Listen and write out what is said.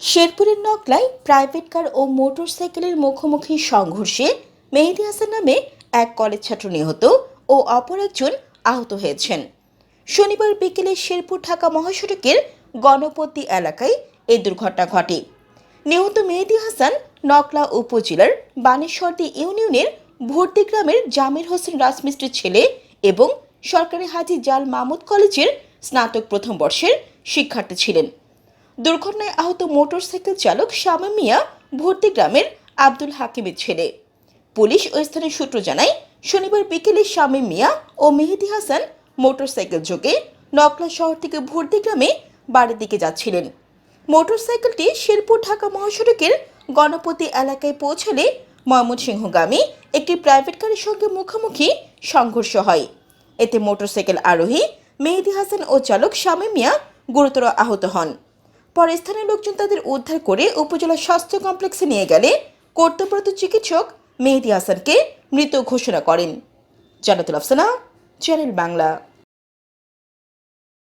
শেরপুরের নকলায় private car ও মোটরসাইকেলের মুখোমুখি সংঘর্ষে মেহেদি হাসান নামে এক কলেজ ছাত্র নিহত ও অপর একজন আহত হয়েছেন। শনিবার বিকেলে শেরপুর ঢাকা মহাসড়কের গণপতি এলাকায় এই দুর্ঘটনা ঘটে। নিহত মেহেদি হাসান নকলা উপজেলার বানেশ্বরদী ইউনিয়নের ভর্তি গ্রামের জামির হোসেন রাজমিস্ত্রির ছেলে এবং সরকারি হাজি জাল মাহমুদ কলেজের স্নাতক প্রথম বর্ষের শিক্ষার্থী ছিলেন। দুর্ঘটনায় আহত মোটরসাইকেল চালক শামীম মিয়া ভর্তি গ্রামের আব্দুল হাকিমের ছেলে। পুলিশ ওই স্থানের সূত্র জানায়, শনিবার বিকেলে শামীম মিয়া ও মেহেদি হাসান মোটরসাইকেল যোগে নকলা শহর থেকে ভর্তি গ্রামে বাড়ির দিকে যাচ্ছিলেন। মোটরসাইকেলটি শেরপুর ঢাকা মহাসড়কের গণপতি এলাকায় পৌঁছালে ময়মনসিংহগামী একটি প্রাইভেট গাড়ির সঙ্গে মুখোমুখি সংঘর্ষ হয়। এতে মোটরসাইকেল আরোহী মেহেদি হাসান ও চালক শামীম মিয়া গুরুতর আহত হন। পরে স্থানীয় লোকজন তাদের উদ্ধার করে উপজেলা স্বাস্থ্য কমপ্লেক্সে নিয়ে গেলে কর্তব্যরত চিকিৎসক মেহেদি হাসানকে মৃত ঘোষণা করেন। জানাতুল আফসানা চ্যানেল বাংলা